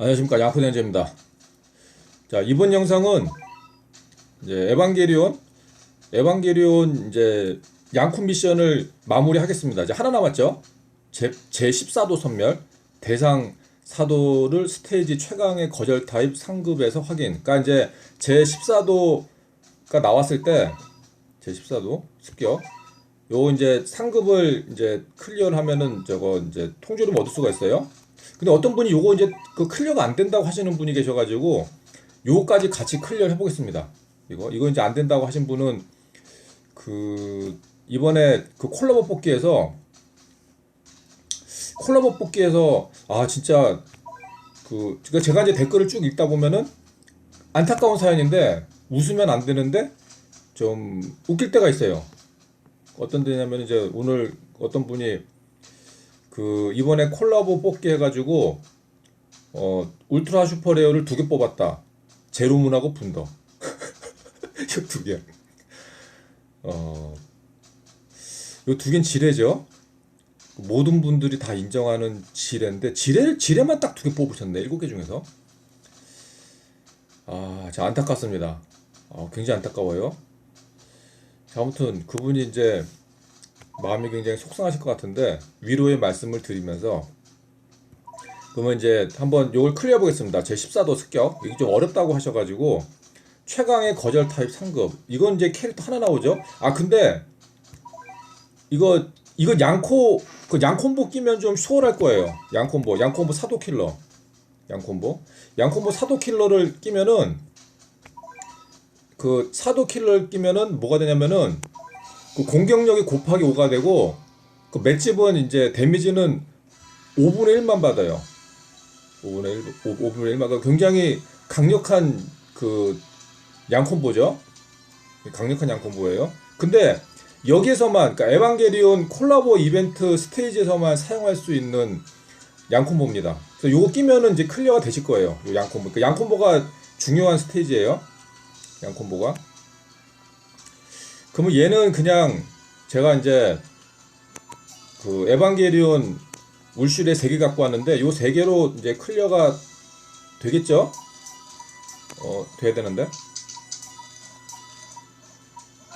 안녕하십니까 양포대전입니다. 자 이번 영상은 이제 에반게리온 에반게리온 이제 양쿤 미션을 마무리하겠습니다. 이제 하나 남았죠. 제, 제 14도 선멸 대상 사도를 스테이지 최강의 거절 타입 상급에서 확인. 그러니까 이제 제 14도가 나왔을 때 제 14도 습격 요 이제 상급을 이제 클리어를 하면은 저거 이제 통조림 얻을 수가 있어요. 근데 어떤 분이 요거 이제 그 클리어가 안 된다고 하시는 분이 계셔가지고 요거까지 같이 클리어를 해보겠습니다. 이거 이거 이제 안 된다고 하신 분은 그 이번에 그 콜라보 뽑기에서 콜라보 뽑기에서 아 진짜 그 그러니까 제가 이제 댓글을 쭉 읽다 보면은 안타까운 사연인데 웃으면 안 되는데 좀 웃길 때가 있어요. 어떤 데냐면 이제 오늘 어떤 분이 그 이번에 콜라보 뽑기 해가지고 어 울트라 슈퍼레어를 두 개 뽑았다. 제로문하고 분더 이거 두 개. 어요 두 개는 지뢰죠. 모든 분들이 다 인정하는 지뢰인데 지뢰 지뢰만 딱 두 개 뽑으셨네 일곱 개 중에서. 아, 자 안타깝습니다. 어, 굉장히 안타까워요. 자, 아무튼 그분이 이제 마음이 굉장히 속상하실 것 같은데 위로의 말씀을 드리면서 그러면 이제 한번 요걸 클리어 보겠습니다. 제 14도 습격 이게 좀 어렵다고 하셔가지고 최강의 거절 타입 상급 이건 이제 캐릭터 하나 나오죠. 아 근데 이거 이거 양코 그 양콤보 끼면 좀 수월할 거예요. 양콤보 양콤보 사도 킬러 양콤보 양콤보 사도 킬러를 끼면은 그 사도 킬러를 끼면은 뭐가 되냐면은 그 공격력이 곱하기 5가 되고 그 맷집은 이제 데미지는 5분의 1만 받아요. 5분의 1, 5, 분의 1만 그 굉장히 강력한 그 양콤보죠. 강력한 양콤보예요. 근데 여기에서만 그러니까 에반게리온 콜라보 이벤트 스테이지에서만 사용할 수 있는 양콤보입니다. 그래서 요거 끼면은 이제 클리어가 되실 거예요. 요 양콤보. 그 양콤보가 중요한 스테이지예요. 양콤보가. 그러면 얘는 그냥 제가 이제 그 에반게리온 울슐에 3개 갖고 왔는데 요 3개로 이제 클리어가 되겠죠? 어, 돼야 되는데.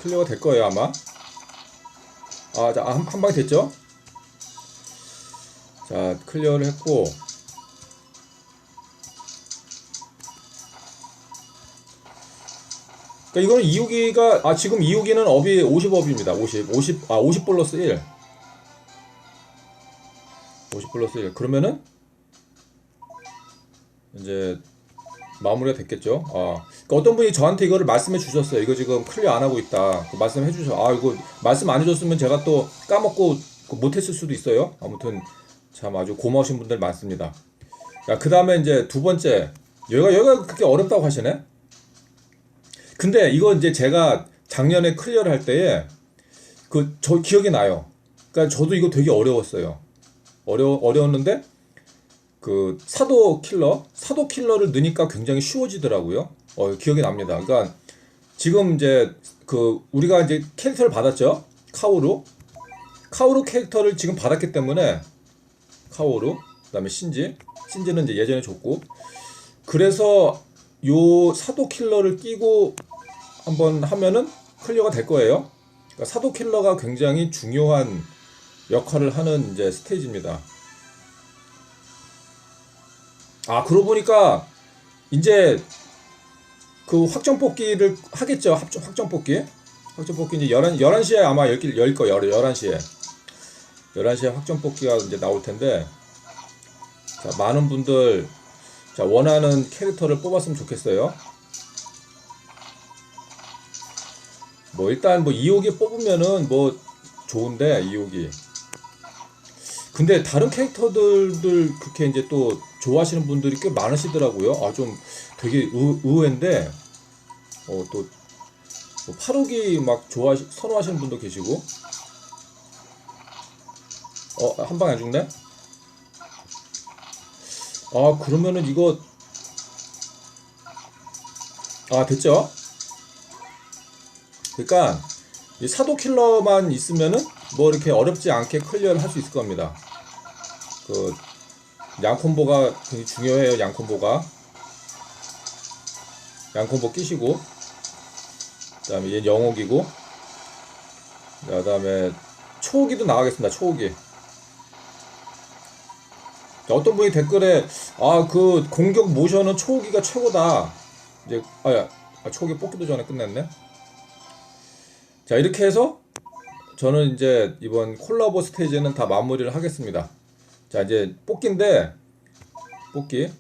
클리어가 될 거예요, 아마. 아, 자, 한, 한방 됐죠? 자, 클리어를 했고. 그러니까 이거는 2호기가 아 지금 2호기는 업이 50업입니다. 50 50 아 50 플러스 1. 50 플러스 1. 그러면은 이제 마무리가 됐겠죠. 아 그러니까 어떤 분이 저한테 이거를 말씀해 주셨어요. 이거 지금 클리어 안 하고 있다. 그 말씀해 주셔. 아 이거 말씀 안 해줬으면 제가 또 까먹고 그 못했을 수도 있어요. 아무튼 참 아주 고마우신 분들 많습니다. 그 다음에 이제 두 번째 여기가 여기가 그렇게 어렵다고 하시네. 근데 이거 이제 제가 작년에 클리어를 할 때에 그 저 기억이 나요. 그러니까 저도 이거 되게 어려웠어요. 어려 어려웠는데 그 사도 킬러 사도 킬러를 넣으니까 굉장히 쉬워지더라고요. 어 기억이 납니다. 그러니까 지금 이제 그 우리가 이제 캐릭터를 받았죠. 카오루 카오루 캐릭터를 지금 받았기 때문에 카오루 그다음에 신지 신지는 이제 예전에 줬고 그래서 요 사도 킬러를 끼고 한번 하면은 클리어가 될 거예요. 그러니까 사도 킬러가 굉장히 중요한 역할을 하는 이제 스테이지입니다. 아, 그러고 보니까 이제 그 확정 뽑기를 하겠죠. 합정, 확정 뽑기. 확정 뽑기 이제 11, 11시에 아마 열, 열 거예요. 11시에. 11시에 확정 뽑기가 이제 나올 텐데. 자, 많은 분들 자, 원하는 캐릭터를 뽑았으면 좋겠어요. 뭐 일단 뭐 2호기 뽑으면은 뭐 좋은데 2호기. 근데 다른 캐릭터들들 그렇게 이제 또 좋아하시는 분들이 꽤 많으시더라고요. 아 좀 되게 의, 의외인데 어또 뭐 8호기 막 좋아 선호하시는 분도 계시고 어 한 방에 안 죽네? 아 그러면은 이거 아 됐죠? 그러니까 이 사도 킬러만 있으면은 뭐 이렇게 어렵지 않게 클리어를 할 수 있을 겁니다. 그 양콤보가 굉장히 중요해요. 양콤보가 양콤보 끼시고 그다음에 얘 영옥이고 그다음에 초기도 나가겠습니다. 초기. 자, 어떤 분이 댓글에 아 그 공격 모션은 초기가 최고다. 이제 아야 아, 초기 뽑기도 전에 끝냈네. 자 이렇게 해서 저는 이제 이번 콜라보 스테이지는 다 마무리를 하겠습니다. 자 이제 뽑기인데 뽑기.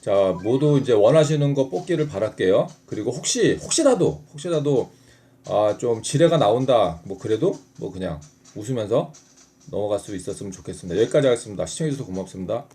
자 모두 이제 원하시는 거 뽑기를 바랄게요. 그리고 혹시 혹시라도 혹시라도 아 좀 지뢰가 나온다 뭐 그래도 뭐 그냥 웃으면서 넘어갈 수 있었으면 좋겠습니다. 여기까지 하겠습니다. 시청해주셔서 고맙습니다.